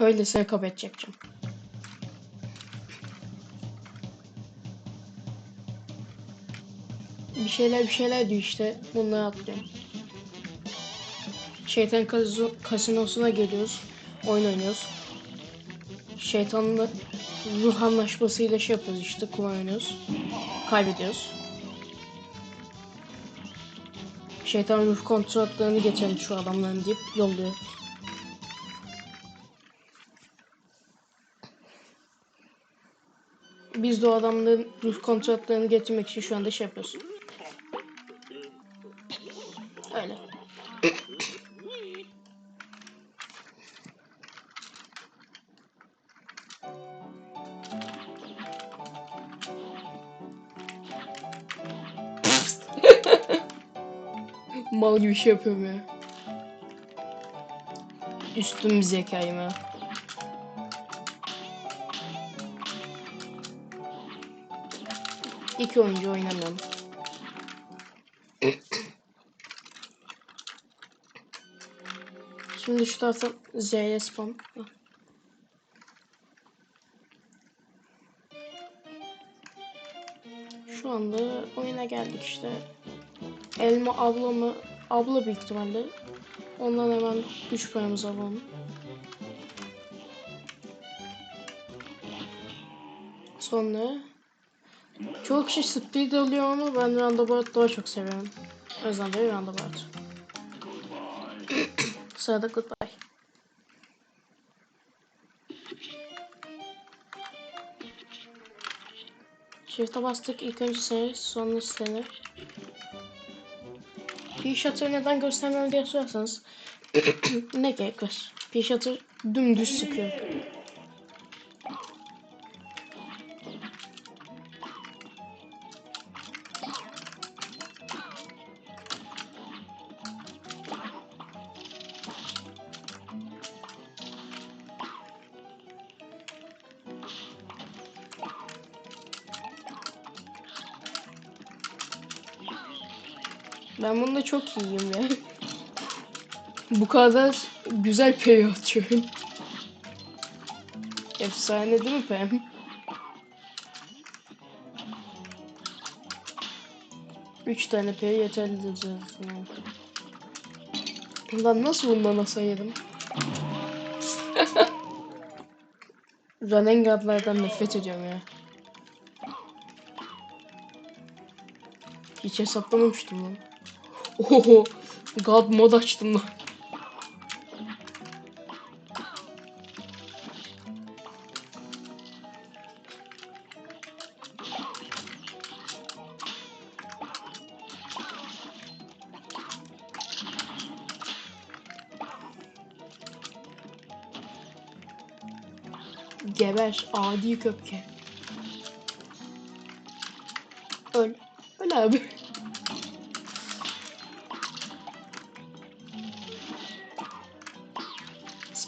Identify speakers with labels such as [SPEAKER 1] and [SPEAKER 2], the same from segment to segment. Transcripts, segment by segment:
[SPEAKER 1] Öylesine kabet çekeceğim. Bir şeyler bir şeyler diyor işte. Bunları atlıyorum. Şeytan kasinosuna geliyoruz. Oyun oynuyoruz. Şeytanla ruh anlaşmasıyla şey yapıyoruz işte kullanıyoruz. Kaybediyoruz. Şeytan ruh kontratlarını geçelim şu adamların deyip yolluyor. Biz de o adamların ruh kontratlarını getirmek için şu anda şey yapıyoruz. Öyle. Mal gibi şey yapıyorum ya. Üstüm zekayım ha. İki oyuncu oynamıyorum. Şimdi şu taraftan Z'ye spam. Şu anda oyuna geldik işte. Elma abla mı? Abla büyük ihtimalle. Ondan hemen güç paramızı alalım. Sonra çok kişi speed alıyor ama ben roundabout daha çok seviyorum. O yüzden de roundabout. Sırada goodbye. Shift'e bastık. İlk önce seni, sonra seni. P-Shot'ı neden göstermiyorum diye sorarsanız ne gerek var? P-Shot'ı dümdüz sıkıyor. Ben bunda çok iyiyim ya. Bu kadar güzel pay atıyorum. Efsane değil mi Pam? Üç tane pay yeterli diyeceğiz. Lan nasıl bundan nasıl yedim? Renengadlardan nefret ediyorum ya. Hiç hesaplamamıştım lan. Oho, God mod açtım lan. Geber adi köpke. Öl. Öl abi.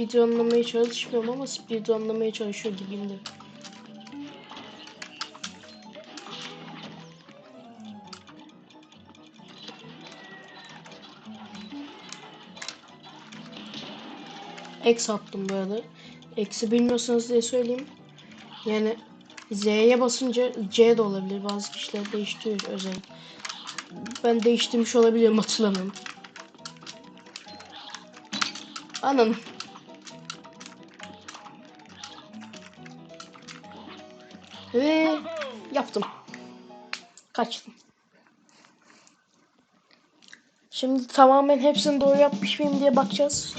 [SPEAKER 1] Speedrunlamaya çalışmıyorum ama speedrunlamaya çalışıyor gibiyim de. X attım bu arada. X'i bilmiyorsanız diye söyleyeyim. Yani Z'ye basınca C de olabilir. Bazı kişiler değiştiriyor özel. Ben değiştirmiş olabilirim hatırlamıyorum. Ananı. Yaptım. Kaçtım. Şimdi tamamen hepsini doğru yapmış mıyım diye bakacağız.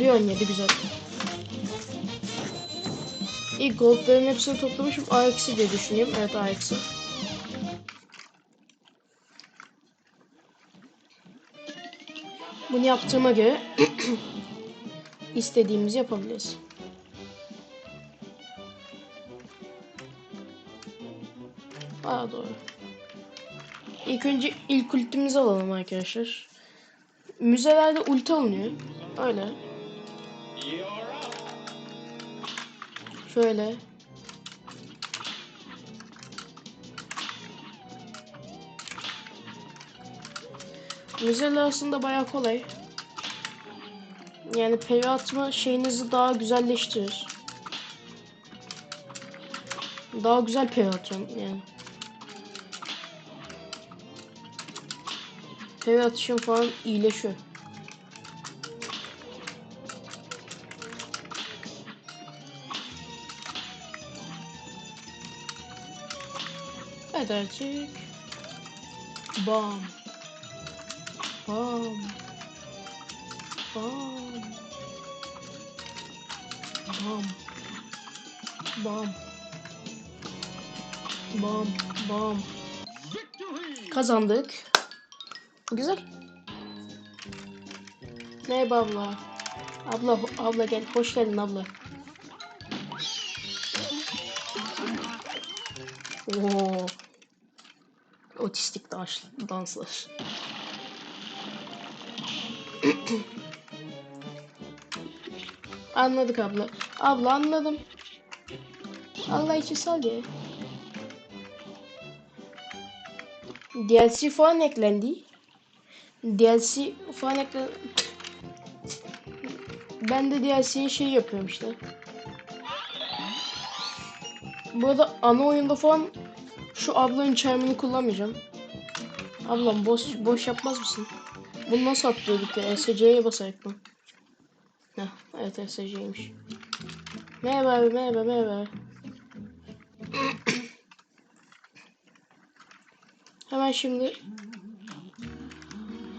[SPEAKER 1] bir oynaydı güzel. İlk goldların hepsini toplamışım. A diye düşünüyorum. Evet A Bunu yaptığıma göre istediğimizi yapabiliriz. Aa doğru. İlk önce ilk ultimizi alalım arkadaşlar. Müzelerde ulti alınıyor. Öyle. Şöyle. Müzeler aslında bayağı kolay. Yani peri atma şeyinizi daha güzelleştirir. Daha güzel peri atıyorum yani. Peri atışım falan iyileşiyor. Artık. Bam. Bam. Bam. Bam. Bam. Bam. Bam. Kazandık. Güzel. Merhaba abla. Abla, abla gel. Hoş geldin abla. Oo. Otistik dans, danslar. Anladık abla. Abla anladım. Allah için sal ya. DLC falan eklendi. DLC falan eklendi. Ben de DLC'ye şey yapıyorum işte. Bu arada ana oyunda falan şu ablanın çarmını kullanmayacağım. Ablam boş boş yapmaz mısın? Bunu nasıl atlıyorduk ya? SC'ye basarak mı? Heh, evet SC'ymiş. Merhaba abi, merhaba, merhaba. Hemen şimdi...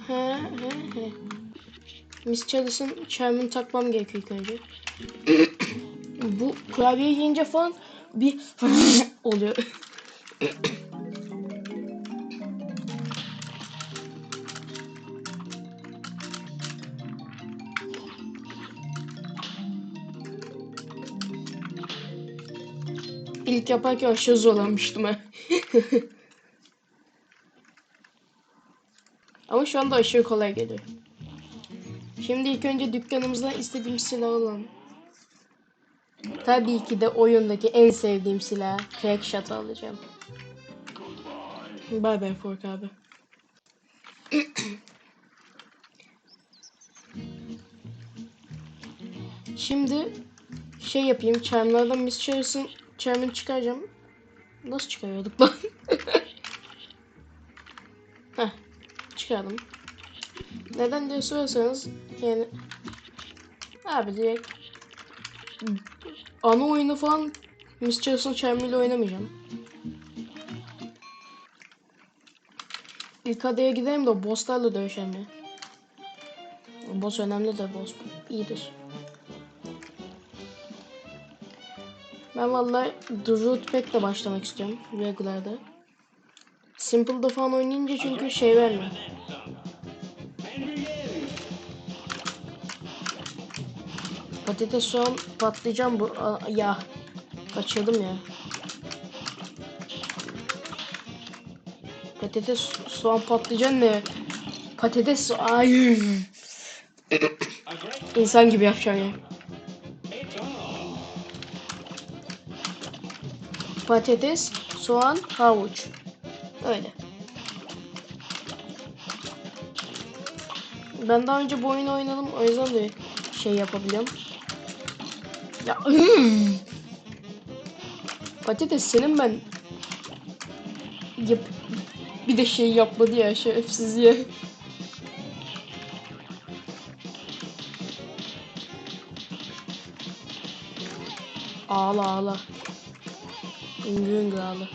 [SPEAKER 1] He, he, he. Miss Chalice'ın çarmını takmam gerekiyor ilk önce. Bu kurabiye yiyince falan bir oluyor. İlk yaparken aşırı zorlanmıştım ha. Ama şu anda aşırı kolay geliyor. Şimdi ilk önce dükkanımızdan istediğim silahı alalım. Tabii ki de oyundaki en sevdiğim silah Crackshot alacağım. Bay bay Fork abi. Şimdi şey yapayım. Charmlardan Miss Charis'in Charm'ını çıkaracağım. Nasıl çıkarıyorduk lan? Heh. Çıkardım. Neden diye sorarsanız yani abi direkt ana oyunu falan Miss Charis'in Charm'ıyla oynamayacağım. İlk adaya gidelim de bosslarla dövüşelim ya. Boss önemli de boss iyidir. Ben vallahi The Root Pack'le başlamak istiyorum. Regular'da. Simple'da falan oynayınca çünkü şey vermiyor. Patates soğan patlayacağım bu. Ya. Kaçırdım ya. Patates soğan patlıcan ne? Patates so ay. İnsan gibi yapacağım ya. Patates, soğan, havuç. Öyle. Ben daha önce bu oyunu oynadım. O yüzden de şey yapabiliyorum. Ya Patates senin ben yap bir de şey yapmadı ya şerefsiz ya. Ağla ağla. Üngü ağla.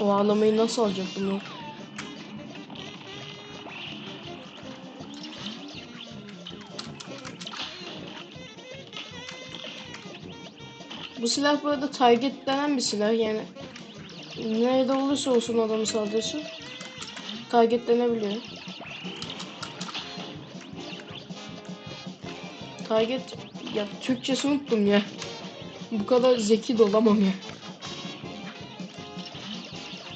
[SPEAKER 1] O ağlamayı nasıl alacak bunu? Bu silah bu arada target denen bir silah yani. Nerede olursa olsun adamı saldırısı. Targetlenebiliyor. Target ya Türkçesi unuttum ya. Bu kadar zeki de olamam ya.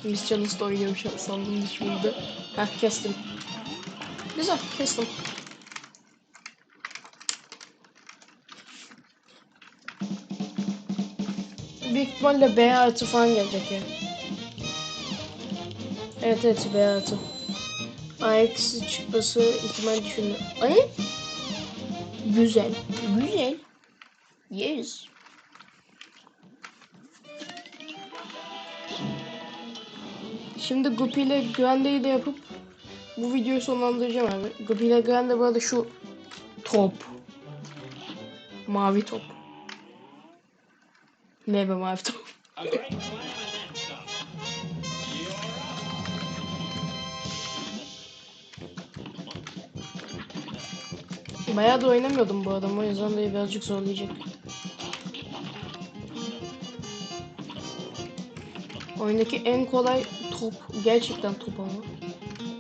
[SPEAKER 1] Miss Chalice'da oynuyormuş sandım hiçbirinde. Heh kestim. Güzel kestim. Büyük ihtimalle B artı falan gelecek ya. Evet evet B artı. Ayaksız çıkması ihtimal düşündüm. Ay. Güzel. Güzel. Yes. Şimdi Guppy ile Grande'yi de yapıp bu videoyu sonlandıracağım abi. Guppy ile Grande bu arada şu top. Mavi top. Ne be mavi top. Bayağı da oynamıyordum bu adam o yüzden de birazcık zorlayacak. Oyundaki en kolay top gerçekten top ama.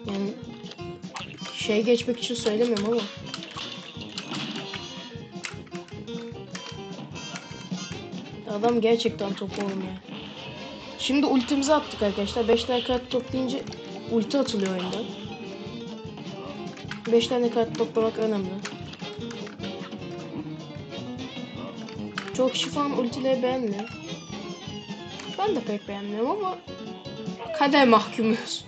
[SPEAKER 1] Yani şey geçmek için söylemiyorum ama. Adam gerçekten top oynuyor. Şimdi ultimizi attık arkadaşlar. 5 tane kart toplayınca ulti atılıyor oyunda. 5 tane kart toplamak önemli. Çok kişi falan ultileri beğenmiyor. Ben de pek beğenmiyorum ama kader mahkumuyuz.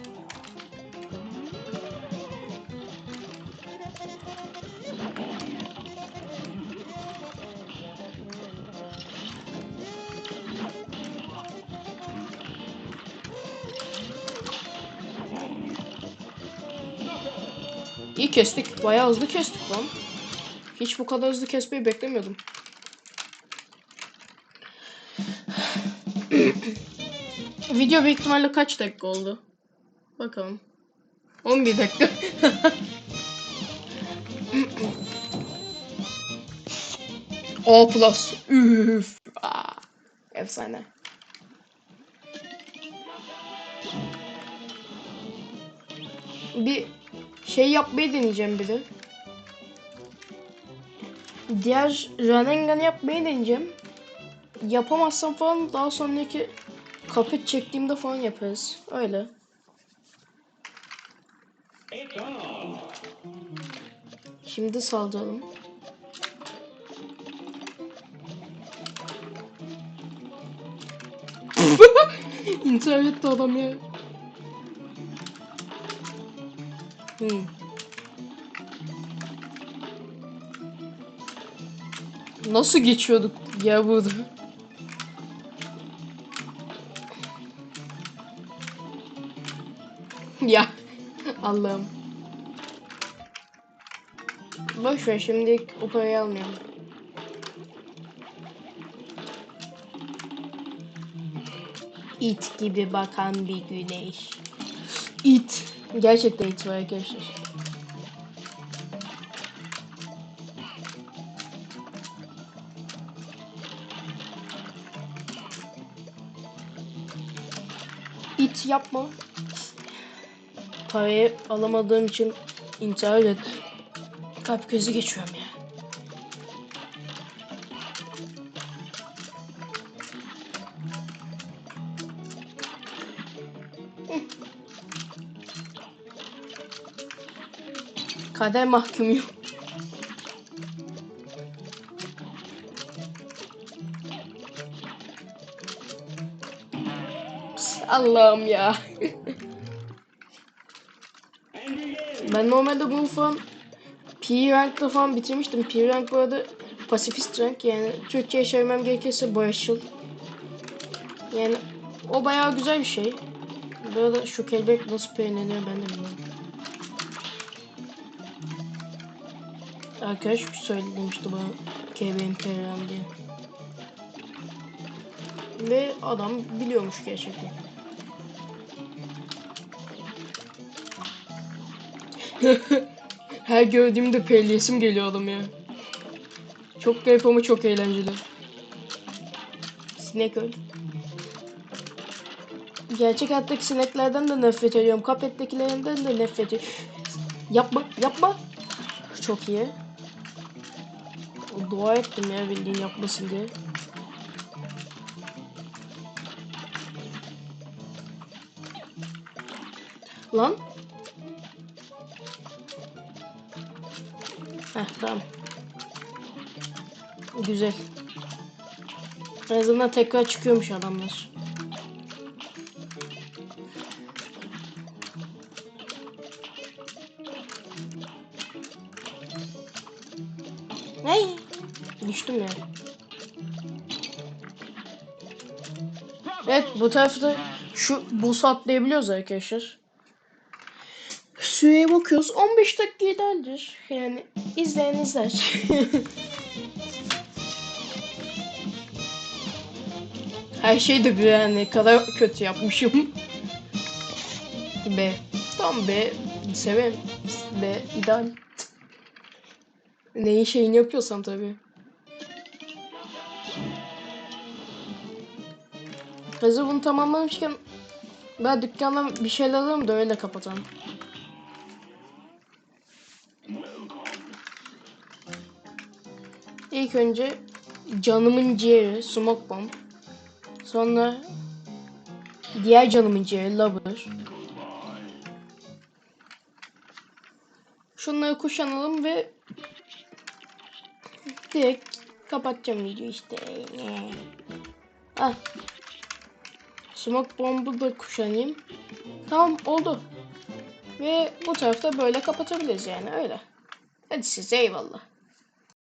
[SPEAKER 1] İyi kestik. Bayağı hızlı kestik lan. Hiç bu kadar hızlı kesmeyi beklemiyordum. Video büyük ihtimalle kaç dakika oldu? Bakalım. 11 dakika. O plus. Üf. Aa, efsane. Bir şey yapmayı deneyeceğim bir de. Diğer Rasengan'ı yapmayı deneyeceğim. Yapamazsam falan daha sonraki kapet çektiğimde falan yaparız. Öyle. Şimdi saldıralım. İntihar etti adam ya. Hmm. Nasıl geçiyorduk ya burada? ya Allah'ım. Boş ver şimdi o parayı almayalım. İt gibi bakan bir güneş. İt. Gerçekten it var arkadaşlar. Yapma. Parayı alamadığım için intihar ettim. Kalp krizi geçiyorum ya. Kader mahkumuyum. Allah'ım ya. Ben normalde bunu falan P rank'ta falan bitirmiştim. P rank bu arada pasifist rank yani Türkçe'ye çevirmem gerekirse barışçıl. Yani o bayağı güzel bir şey. Bu arada şu kelebek nasıl peynirleniyor ben de bilmiyorum. Arkadaş söylemişti bana kelebeğin peynirlen diye. Ve adam biliyormuş gerçekten. Her gördüğümde peyleyesim geliyor adam ya. Çok garip ama çok eğlenceli. Sinek öl. Gerçek hayattaki sineklerden de nefret ediyorum. Kapettekilerinden de nefret ediyorum. Yapma, yapma. Çok iyi. Dua ettim ya bildiğin yapmasın diye. Lan. Heh, tamam. Güzel. En azından tekrar çıkıyormuş adamlar. Ne? Düştüm ya. Evet bu tarafta şu boss atlayabiliyoruz arkadaşlar. Süreye bakıyoruz. 15 dakika idealdir. Yani izleyen izler. Her şey bir yani ne kadar kötü yapmışım. B. Tamam B. Severim. B. ideal. Neyin şeyini yapıyorsam tabii. Hazır bunu tamamlamışken ben dükkandan bir şeyler alırım da öyle kapatalım. İlk önce canımın ciğeri smoke bomb. Sonra diğer canımın ciğeri lover. Şunları kuşanalım ve direkt kapatacağım videoyu işte. Ah. Smoke bomb'u da kuşanayım. Tamam oldu. Ve bu tarafta böyle kapatabiliriz yani öyle. Hadi size eyvallah.